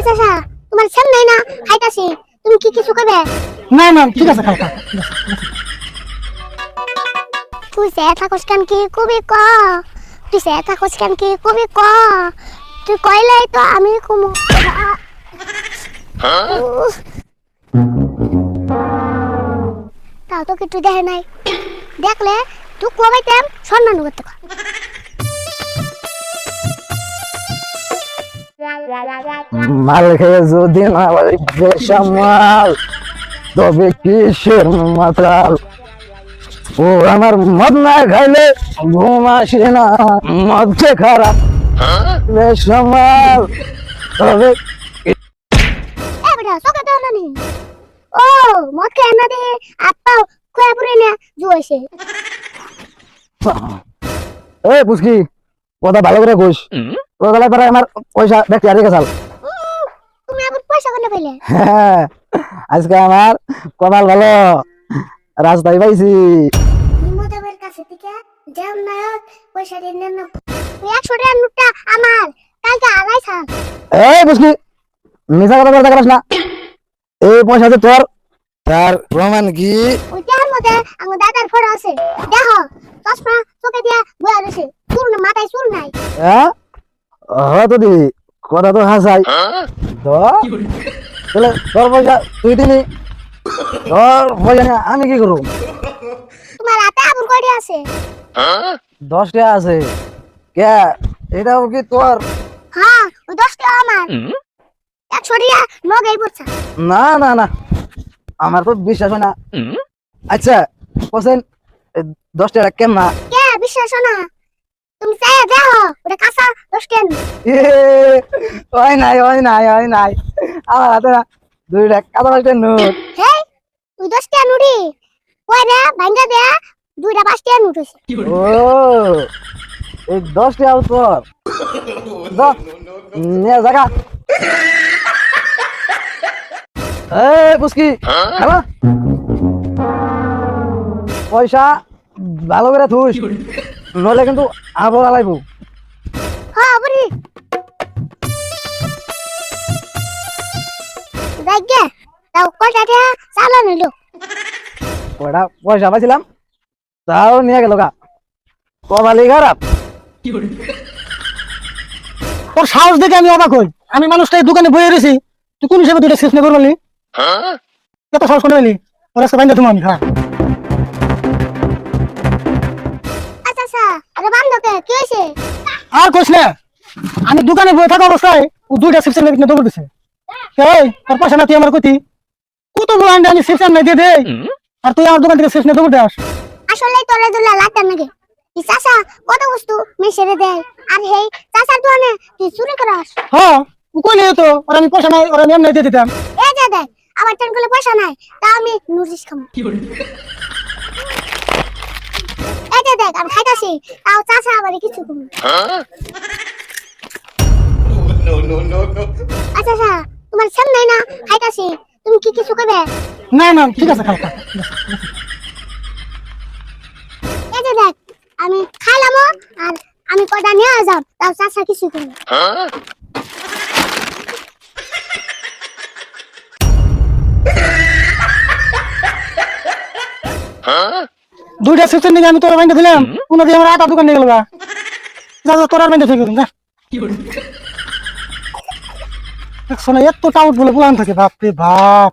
আচ্ছা আচ্ছা তোমার সামনে না? খাইতাছি। তুমি কি কিছু না না ঠিক আছে খাও খাও। তুই সে থাকস কেন কি কবি ক? তুই সে থাকস কেন কি কবি ক? তুই কইলেই তো আমি কুমু। তাও তো কিছু দেখে নাই। দেখলে তুই কবাইতাম সম্মান করতে মাল খেয়ে যদি না বেসামাল তবে কিসের মাতাল? ও আমার মদ না খাইলে ঘুম আসে না। মদ খেয়ে খারাপ বেসামাল তবে এ ও মদ খেয়ে না দে হাত পাও খুয়া পুরে না জুয়েছে এই পুচকি। কথা ভালো করে কইস। ওগুলা পরে আমার পয়সা দেখতে আর গেছাল তুমি আবার পয়সা কোনে পাইলে? হ্যাঁ আজকে আমার কপাল ভালো। রাস্তায় পাইছি। নিমদেবের কাছে থেকে নায়ক পয়সা দিয়ে নেন না। ওই একশো টাকার নোটটা আমার কালকে এই বুঝলি মিশা কথা বলতে পারিস না। এই পয়সা যে তোর তার প্রমাণ কি? ওই টাকার মধ্যে আমার দাদার ফটো আছে। দেখো চশমা চোখে দিয়া বয়া রয়েছে। চুল হ্যাঁ কথা তো হাসাই। তো তোর পয়সা তুই দিলি। তোর পয়সা নিয়ে আমি কি করব? তোমার হাতে আবুর কয়টি আছে? দশ টাকা আছে। কে? এটাও কি তোর? হ্যাঁ ওই দশ আমার। একশো নগেই পড়ছে। না না না। আমার তো বিশ্বাস হয় না। আচ্ছা বলছেন দশ টাকা কেম না কে? বিশ্বাস না। তুমি চাই দেখো ওটা কাঁচা দশ। এ, ওই নাই ওই নাই ওই নাই। আমার হাতে না দুই টাকা কাদা পাঁচটা নোট। হেই ওই দশ টাকা নুড়ি ওই রে ভাঙ্গা দেয়া দুইটা পাঁচ নোট হয়েছে ও এই দশ টাকা তোর। দ- নে জায়গা এই পুস্কি খাবা? পয়সা ভালো করে থুস নলে কিন্তু আবর আলাইবো হ্যাঁ বুড়ি যাইগে তাও কয়টা চালা নিল কয়টা পয়সা পাইছিলাম তাও নিয়ে গেল গা কবালি খারাপ তোর সাহস দেখে আমি অবাক হই আমি মানুষটা এই দোকানে বয়ে রয়েছি তুই কোন হিসেবে দুইটা শেষ নেবার বললি কত সাহস করে পেলি? ওর আজকে বাইন্দা তুমি আমি খা আর না আমি দোকানে বয়ে থাকা অবস্থায় ও দুইটা সিপসের লেগে দৌড় দিছে। এই তোর পয়সা না তুই আমার কতি কত বড় আন্ডা আমি দিয়ে দে আর তুই আমার দোকান থেকে সিপস নিয়ে দৌড় দেস আসলে তোরে দুলা লাগতাম নাকি এই চাচা কত বস্তু মেশিনে দেয়। আর হেই চাচার দোকানে তুই চুরি করাস হ্যাঁ ও কইলে তো আর আমি পয়সা নাই ওরা নিয়ম নাই দিয়ে দিতাম। এই যে দেখ আমার টেন করলে পয়সা নাই তা আমি যে দেখ আমি খাইতাছি তাও চাচা আবার কিছু কম। আচ্ছা আচ্ছা তোমার সামনে না? খাইতাছি তুমি কি কিছু করবে না না ঠিক আছে খাও। এই যে দেখ আমি খাইলামও আর আমি কটা নিয়ে যাব তাও চাচা কিছু করবে দুইটা সিস্টেম নিয়ে আমি তোর বাইন্দা দিলাম কোনো দিয়ে আমার আটা দোকান নিয়ে গেল যা যা তোর আর বাইন্দা থেকে যা। দেখছ না এত টাউট বলে পুরান থাকে বাপ রে বাপ।